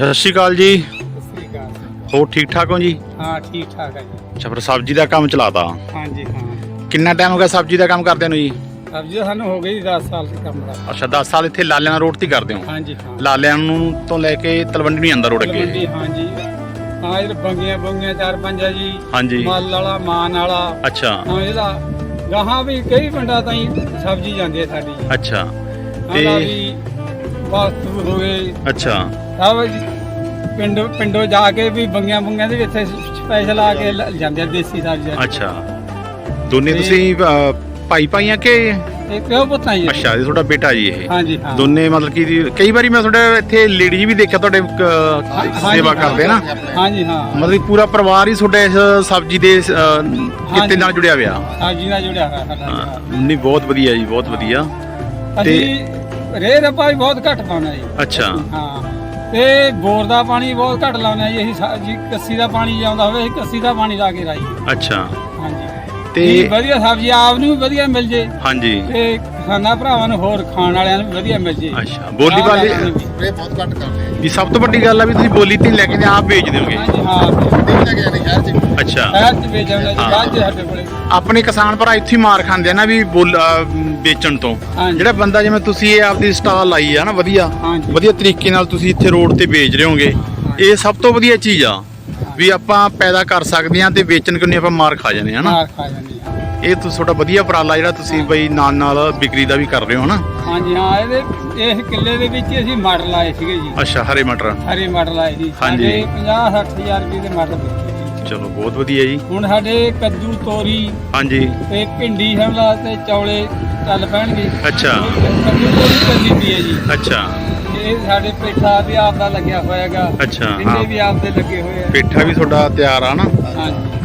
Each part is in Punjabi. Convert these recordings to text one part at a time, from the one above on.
ਸਤਿ ਸ਼੍ਰੀ ਅਕਾਲ ਜੀ। ਸਤਿ ਸ੍ਰੀ ਅਕਾਲ ਹੋਰ ਠੀਕ ਠਾਕ ਹੋ ਜੀ? ਹਾਂ ਠੀਕ ਠਾਕ ਹੈ ਜੀ। ਅੱਛਾ ਫਿਰ ਸਬਜ਼ੀ ਦਾ ਕੰਮ ਚਲਾਤਾ? ਹਾਂਜੀ ਹਾਂ। ਕਿੰਨਾ ਟਾਈਮ ਹੋ ਗਿਆ ਸਬਜ਼ੀ ਦਾ ਕੰਮ ਕਰਦਿਆਂ ਨੂੰ ਜੀ? ਸਬਜ਼ੀ ਤਾਂ ਸਾਨੂੰ ਹੋ ਗਈ 10 ਸਾਲ ਦੇ ਕੰਮ ਦਾ। ਅੱਛਾ 10 ਸਾਲ ਇੱਥੇ ਲਾਲਿਆਂ ਰੋਡ ਤੇ ਹੀ ਕਰਦੇ ਹੋ? ਹਾਂਜੀ ਹਾਂ। ਲਾਲਿਆਂ ਨੂੰ ਤੋਂ ਲੈ ਕੇ ਤਲਵੰਡੀ ਨੂੰ ਅੰਦਰ ਰੋਡ ਅੱਗੇ ਹਾਂਜੀ। ਹਾਂ ਇਹ ਬੰਗੀਆਂ ਬੰਗੀਆਂ ਚਾਰ ਪੰਜ ਆ ਜੀ। ਹਾਂਜੀ। ਮੱਲ ਵਾਲਾ ਮਾਨ ਵਾਲਾ। ਅੱਛਾ। ਹਾਂ ਇਹਦਾ ਗਾਹਾਂ ਵੀ ਕਈ ਪਿੰਡਾਂ ਤਾਈਂ ਸਬਜ਼ੀ ਜਾਂਦੀ ਹੈ ਸਾਡੀ। ਅੱਛਾ। ਤੇ ਤੇ ਵੀ ਵਾਸਤੂ ਹੋ ਗਏ। ਅੱਛਾ। ਸਭ ਪਿੰਡ ਪਿੰਡੋਂ ਜਾ ਕੇ ਵੀ ਬੰਗੀਆਂ ਬੰਗੀਆਂ ਦੇ ਵਿੱਚ ਸਪੈਸ਼ਲ ਆ ਕੇ ਲ- ਜਾਂਦੇ ਆ ਦੇਸੀ ਸਬਜ਼ੀ ਅੱਛਾ। ਦੋਨੇ ਤੇ- ਤੁਸੀਂ ਅ, ਭਾਈ ਭਾਈਆਂ ਕਿ? ਇਹ ਪਿਓ ਪੁੱਤਾਂ ਆ। ਅੱਛਾ ਇਹ ਤੁਹਾਡਾ ਬੇਟਾ ਜੀ ਇਹ। ਹਾਂਜੀ ਹਾਂ। ਦੋਨੇ ਮਤਲਬ ਕਿ ਕਈ ਵਾਰੀ ਮੈਂ ਤੁਹਾਡੇ ਇੱਥੇ ਲੇਡੀ ਵੀ ਦੇਖਿਆ ਤੁਹਾਡੇ ਹਾਂਜੀ, ਸੇਵਾ। ਕਰਦੇ ਨਾ? ਹਾਂਜੀ ਹਾਂ। ਮਤਲਬ ਕਿ ਪੂਰਾ ਪਰਿਵਾਰ ਹੀ ਤੁਹਾਡੇ ਇਸ ਸਬਜ਼ੀ ਦੇ ਅ, ਕਿੱਤੇ ਹਾਂਜੀ। ਨਾਲ ਜੁੜਿਆ ਹੋਇਆ। ਸਬਜ਼ੀ ਨਾਲ ਜੁੜਿਆ ਹੋਇਆ ਸਾਡਾ ਜੀ। ਹਾਂ, ਨਹੀਂ ਬਹੁਤ ਵਧੀਆ ਜੀ ਬਹੁਤ ਵਧੀਆ। ਅਸੀਂ ਰੇਹ ਦਾ ਪਾਣੀ ਬਹੁਤ ਘੱਟ ਪਾਉਣਾ ਜੀ। ਅੱਛਾ। ਹਾਂ। ਤੇ ਬੋਰ ਦਾ ਪਾਣੀ ਬਹੁਤ ਘੱਟ ਲਾਉਣਾ ਜੀ ਅਸੀਂ ਸਾ- ਜੀ ਕੱਸੀ ਦਾ ਪਾਣੀ ਜਾਂਦਾ ਹੋਵੇ ਅਸੀਂ ਕੱਸੀ ਦਾ ਪਾਣੀ ਲਾ ਕੇ ਰਾਈ ਅੱਛਾ। ਹਾਂਜੀ। ਤੇ ਤੇ ਵਧੀਆ ਸਬਜ਼ੀ ਆਪ ਨੂੰ ਵੀ ਵਧੀਆ ਮਿਲ ਜੇ। ਹਾਂਜੀ। ਤੇ ਕਿਸਾਨਾਂ ਭਰਾਵਾਂ ਨੂੰ ਹੋਰ ਖਾਣ ਵਾਲਿਆਂ ਨੂੰ ਵੀ ਵਧੀਆ ਮਿਲ ਜੇ। ਅੱਛਾ ਬੋਲੀ ਵਾਲੀ। ਸਪਰੇ ਬਹੁਤ ਘੱਟ ਕਰਦੇ ਆ। ਵੀ ਸਭ ਤੋਂ ਵੱਡੀ ਗੱਲ ਆ ਵੀ ਤੁਸੀਂ ਬੋਲੀ ਤੇ ਲੈ ਕੇ ਤੇ ਆਪ ਵੇਚ ਦਿਓਗੇ। ਹਾਂਜੀ ਹਾਂ। ਨਹੀਂ ਲੈ ਕੇ ਜਾਂਦੇ ਸ਼ਹਿਰ ਚ। ਅੱਛਾ। ਸ਼ਹਿਰ ਚ ਵੇਚਣ ਦਾ ਜੀ। ਬਾਅਦ ਚ ਸਾਡੇ ਕੋਲੇ। ਆਪਣੇ ਕਿਸਾਨ ਭਰਾ ਇੱਥੇ ਹੀ ਮਾਰ ਖਾਂਦੇ ਆ ਨਾ ਵੀ ਬੋਲ ਅਹ ਵੇਚਣ ਤੋਂ। ਹਾਂਜੀ। ਜਿਹੜਾ ਬੰਦਾ ਜਿਵੇਂ ਤੁਸੀਂ ਇਹ ਆਪਦੀ ਸਟਾਲ ਲਾਈ ਆ ਨਾ ਵਧੀਆ ਹਾਂਜੀ। ਵਧੀਆ ਤਰੀਕੇ ਨਾਲ ਤੁਸੀਂ ਇੱਥੇ ਰੋਡ ਤੇ ਵੇਚ ਰਹੇ ਹੋਗੇ। ਇਹ ਸਭ ਤੋਂ ਵਧੀਆ ਚੀਜ਼ ਆ ਵੀ ਆਪਾਂ ਪੈਦਾ ਕਰ ਸਕਦੇ ਆ ਤੇ ਵੇਚਣ ਕਿਉਂ ਨਹੀਂ ਆਪਾਂ ਮਾਰ ਖਾ ਜਾਂਦੇ ਆ ਨਾ। ਮਾਰ ਖਾ ਜਾਂਦੀ ਆ। ਇਹ ਤੁਸੀਂ ਤੁਹਾਡਾ ਵਧੀਆ ਉਪਰਾਲਾ ਜਿਹੜਾ ਤੁਸੀਂ ਬਈ ਨਾਲ ਨਾਲ ਵਿਕਰੀ ਦਾ ਵੀ ਕਰ ਰਹੇ ਹੋ ਨਾ ਹਾਂਜੀ ਹਾਂ ਇਹਦੇ ਇਸ ਕਿੱਲੇ ਦੇ ਵਿੱਚ ਹੀ ਅਸੀਂ ਮਟਰ ਲਾਏ ਸੀਗੇ ਜੀ। ਅੱਛਾ ਹਰੇ ਮਟਰ। ਹਰੇ ਮਟਰ ਲਾਏ ਸੀ। ਹਾਂਜੀ। ਸਾਡੇ 50 60000 ਰੁਪਏ ਦੇ ਮਟਰ ਵਿਕੇ ਜੀ ਚਲੋ ਬਹੁਤ ਵਧੀਆ ਜੀ। ਹੁਣ ਸਾਡੇ ਕੱਦੂ ਤੋਰੀ ਹਾਂਜੀ। ਤੇ ਭਿੰਡੀ ਹਮਲਾ ਤੇ ਚੌਲੇ ਚੱਲ ਪੈਣਗੇ। ਅੱਛਾ। ਕੱਦੂ ਤੋਰੀ ਚੱਲੀ ਪਈ ਹੈ ਜੀ। ਅੱਛਾ। ਇਹ ਸਾਡੇ ਪੇਠਾ ਵੀ ਆਪ ਦਾ ਲੱਗਿਆ ਹੋਇਆਗਾ। ਅੱਛਾ, ਹਾਂ। ਵੀ ਆਪ ਦੇ ਲੱਗੇ ਹੋਏ ਆ। ਪੇਠਾ ਵੀ ਤੁਹਾਡਾ ਤਿਆਰ ਆ ਨਾ ਹਾਂਜੀ।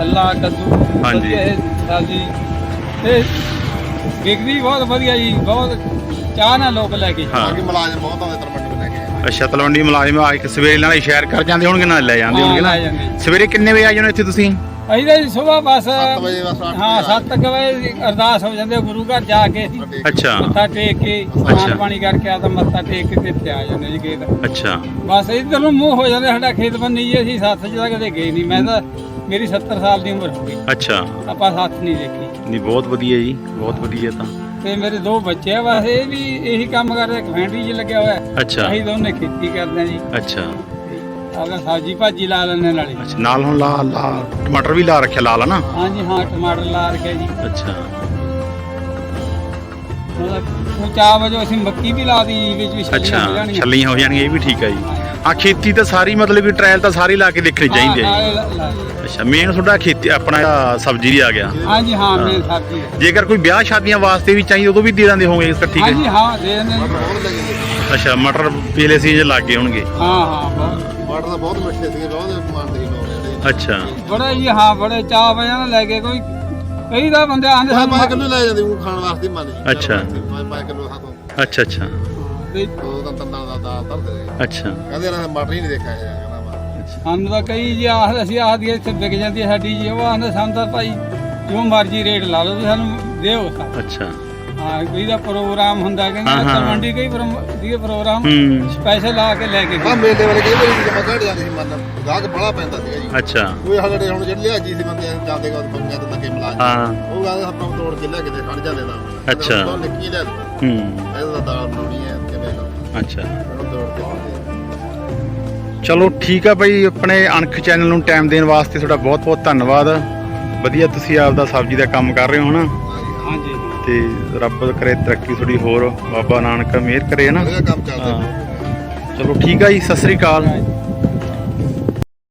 ਅੱਲਾ ਕੱਦੂ ਹਾਂਜੀ। ਵਧੀਆ ਇਹ ਸਬਜ਼ੀ। ਤੇ ਵਿਕਰੀ ਬਹੁਤ ਵਧੀਆ ਜੀ ਬਹੁਤ ਚਾਹ ਨਾਲ ਲੋਕ ਲੈ ਕੇ ਹਾਂ। ਅੱਗੇ ਮੁਲਾਜ਼ਮ ਬਹੁਤ ਆਉਂਦੇ ਤਰਮੰਡ ਨੂੰ ਲੈ ਕੇ ਅੱਛਾ ਤਲਵੰਡੀ ਮੁਲਾਜ਼ਮ ਆ ਕੇ ਸਵੇਰੇ ਨਾਲ ਸ਼ੇਅਰ ਕਰ ਜਾਂਦੇ ਹੋਣਗੇ ਨਾਲ ਲੈ ਜਾਂਦੇ ਹਾਂ, ਹੋਣਗੇ ਲੈ ਨਾ ਜਾਂਦੇ। ਸਵੇਰੇ ਕਿੰਨੇ ਵਜੇ ਆ ਜਾਣਾ ਇੱਥੇ ਤੁਸੀਂ? ਅਸੀਂ ਤਾਂ ਜੀ ਸਵੇਰ ਬਸ 7 ਵਜੇ ਬਸ ਅੱਠ ਹਾਂ ਵਜੇ 7 ਵਜੇ ਅਰਦਾਸ ਹੋ ਜਾਂਦੇ ਗੁਰੂ ਘਰ ਜਾ ਕੇ ਅਸੀਂ ਅੱਛਾ। ਮੱਥਾ ਟੇਕ ਕੇ ਅੱਛਾ। ਸਨਾਨ ਪਾਣੀ ਕਰਕੇ ਆ ਤਾਂ ਮੱਥਾ ਟੇਕ ਕੇ ਤੇ ਇੱਥੇ ਆ ਜਾਂਦੇ ਜੀ ਖੇਤ। ਅੱਛਾ। ਬਸ ਇਧਰ ਨੂੰ ਮੂੰਹ ਹੋ ਜਾਂਦੇ ਸਾਡਾ ਖੇਤ ਬੰਨੀ ਜੀ ਅਸੀਂ ਸੱਥ ਚ ਤਾਂ ਕਦੇ ਗਏ ਨਹੀਂ। ਮੈਂ ਤਾਂ ਮੇਰੀ 70 ਸਾਲ ਦੀ ਉਮਰ ਹੋ ਗਈ। ਅੱਛਾ। ਆਪਾਂ ਸੱਥ ਨਹੀਂ ਦੇਖੀ। ਨਹੀਂ ਬਹੁਤ ਵਧੀਆ ਜੀ ਬਹੁਤ ਵਧੀਆ ਤਾਂ। ਤੇ ਮੇਰੇ ਦੋ ਬੱਚੇ ਆ ਬਸ ਇਹ ਵੀ ਇਹੀ ਕੰਮ ਕਰਦੇ ਇੱਕ ਫੈਂਟਰੀ 'ਚ ਲੱਗਿਆ ਹੋਇਆ। ਹੈ। ਅੱਛਾ। ਅਸੀਂ ਦੋਨੇ ਖੇਤੀ ਕਰਦੇ ਆ ਜੀ। ਅੱਛਾ। ਆਪਣਾ ਸਬਜ਼ੀ ਭਾਜੀ ਲਾ ਲੈਣੇ ਨਾਲੇ। ਅੱਛਾ ਨਾਲ ਹੁਣ ਲਾ ਲਾ ਟਮਾਟਰ ਵੀ ਲਾ ਰੱਖਿਆ ਲਾਲ ਨਾ ਹਾਂਜੀ ਹਾਂ ਟਮਾਟਰ ਲਾ ਰੱਖਿਆ ਜੀ। ਅੱਛਾ। ਮਤਲਬ ਉਹ ਚਾਹ ਵਜੋ ਅਸੀਂ ਮੱਕੀ ਵੀ ਲਾ ਦੀ ਵਿੱਚ ਵੀ ਛੱਲੀਆਂ ਅੱਛਾ ਹੋ ਜਾਣਗੀਆਂ। ਛੱਲੀਆਂ ਹੋ ਜਾਣਗੀਆਂ ਇਹ ਵੀ ਠੀਕ ਆ ਜੀ। ਹਾਂ। ਆ ਖੇਤੀ ਤਾਂ ਸਾਰੀ ਮਤਲਬ ਕਿ ਟ੍ਰਾਇਲ ਤਾਂ ਸਾਰੀ ਲਾ ਕੇ ਦੇਖਣੀ ਚਾਹੀਦੀ ਹੈ ਜੀ। ਅੱਛਾ ਮੇਨ ਤੁਹਾਡਾ ਖੇਤੀ ਆਪਣਾ ਸਬਜ਼ੀ ਵੀ ਆ ਗਿਆ। ਹਾਂਜੀ ਹਾਂ ਮੈਂ ਸਬਜ਼ੀ ਹੈ। ਜੇਕਰ ਕੋਈ ਵਿਆਹ ਸ਼ਾਦੀਆਂ ਵਾਸਤੇ ਵੀ ਚਾਹੀਦੀ ਉਦੋਂ ਵੀ ਦੇ ਦਿੰਦੇ ਹੋਗੇ ਇਸ ਠੀਕ ਹਾਂਜੀ ਹੈ ਦੇ ਦਿੰਦੇ ਨੇ। ਅੱਛਾ ਮਟਰ ਪੀਲੇ ਸੀਜ਼ਨ ਲੱਗ ਗਏ ਹੋਣਗੇ ਹਾਂ ਹਾਂ ਬਹੁਤ। ਮਾਡਲ ਤਾਂ ਬਹੁਤ ਮਿੱਠੇ ਸੀਗੇ ਬਹੁਤ ਮੰਨਦੇ ਸੀ ਲੋਕ ਜਿਹੜੇ। ਅੱਛਾ। ਬੜੇ ਜੀ ਹਾਂ ਬੜੇ ਚਾਹ ਵਜਾ ਨਾਲ ਲੈ ਕੇ ਕੋਈ ਕਈ ਦਾ ਬੰਦੇ ਆਂਦੇ ਸਾਨੂੰ ਪੰਜ ਕਿਲੋ ਲੈ ਜਾਂਦੇ ਉਹ ਖਾਣ ਵਾਸਤੇ ਮੰਨ ਜੀ ਅੱਛਾ। ਪੰਜ ਕਿਲੋ ਖਾਤੋਂ ਅੱਛਾ ਅੱਛਾ। ਵੀ ਦੋ ਤਾਂ ਤੰਦਾਂ ਦਾ ਦਾਲ ਧਰਦੇ ਨੇ ਅੱਛਾ। ਕਹਿੰਦੇ ਇਹਨਾਂ ਨੇ ਮਟਰ ਹੀ ਨਹੀਂ ਦੇਖਿਆ ਯਾਰ ਕਹਿੰਦਾ ਵਾ ਸਾਨੂੰ ਤਾਂ ਕਈ ਜੀ ਆਖ ਅਸੀਂ ਆਖਦੀ ਇੱਥੇ ਵਿਕ ਜਾਂਦੀ ਹੈ ਸਾਡੀ ਜੀ ਉਹ ਆਂਦੇ ਸਾਨੂੰ ਤਾਂ ਭਾਈ ਜੋ ਮਰਜ਼ੀ ਰੇਟ ਲਾ ਲਓ ਤੁਸੀਂ ਸਾਨੂੰ ਦਿਓ ਸਾ ਅੱਛਾ। ਹਾਂ ਕੋਈ ਦਾ ਪ੍ਰੋਗਰਾਮ ਹੁੰਦਾ ਕਹਿੰਦੇ ਹਾਂ, ਹਾਂ। ਤਲਵੰਡੀ ਕਈ ਦੀ ਪ੍ਰੋਗਰਾਮ ਹੂੰ। ਸਪੈਸ਼ਲ ਆ ਕੇ ਲੈ ਕੇ ਆ ਗਏ ਮੇਲੇ ਵਾਲੇ ਕਈ ਵਾਰੀ ਜਮਾ ਘੜ ਜਾਂਦੇ ਸੀ ਮੰਨ ਗਾਹਕ ਬੜਾ ਪੈਂਦਾ ਸੀਗਾ ਜੀ। ਅੱਛਾ। ਕੋਈ ਸਾਡੇ ਹੁਣ ਜਿਹੜੇ ਲਿਆਜੀ ਸੀ ਬੰਦੇ ਜਾਂਦੇ ਗਾ ਬੰਗਿਆਂ ਤੇ ਲੱਗੇ ਮਲਾਜ ਹਾਂ। ਉਹ ਕਹਿੰਦੇ ਆਪਾਂ ਤੋੜ ਕੇ ਲੈ ਕੇ ਤੇ ਖੜ ਜਾਂਦੇ ਨਾ ਅੱਛਾ। ਉਹ ਨਿੱਕੀ ਲੈ ਲਓ। ਹੂੰ। ਇਹਦਾ ਦਾਲ ਬਣਾਉਣੀ ਹੈ ਕਿਵੇਂ ਦਾ ਅੱਛਾ। ਉਹਨੂੰ ਤੋੜ ਕੇ ਖਾਂਦੇ। ਚਲੋ ਠੀਕ ਆ ਬਈ ਆਪਣੇ ਅਣਖ ਚੈਨਲ ਨੂੰ ਟਾਈਮ ਦੇਣ ਵਾਸਤੇ ਤੁਹਾਡਾ ਬਹੁਤ ਬਹੁਤ ਧੰਨਵਾਦ। ਵਧੀਆ ਤੁਸੀਂ ਆਪਦਾ ਸਬਜ਼ੀ ਦਾ ਕੰਮ ਕਰ ਰਹੇ ਹੋ ਨਾ ਹਾਂਜੀ। ਤੇ ਰੱਬ ਕਰੇ ਤਰੱਕੀ ਥੋੜੀ ਹੋਰ ਬਾਬਾ ਨਾਨਕ ਮਿਹਰ ਕਰੇ ਨਾ? ਕੰਮ ਚੱਲਦਾ। ਚਲੋ ਠੀਕ ਆ ਜੀ ਸਤਿ ਸ੍ਰੀ ਅਕਾਲ।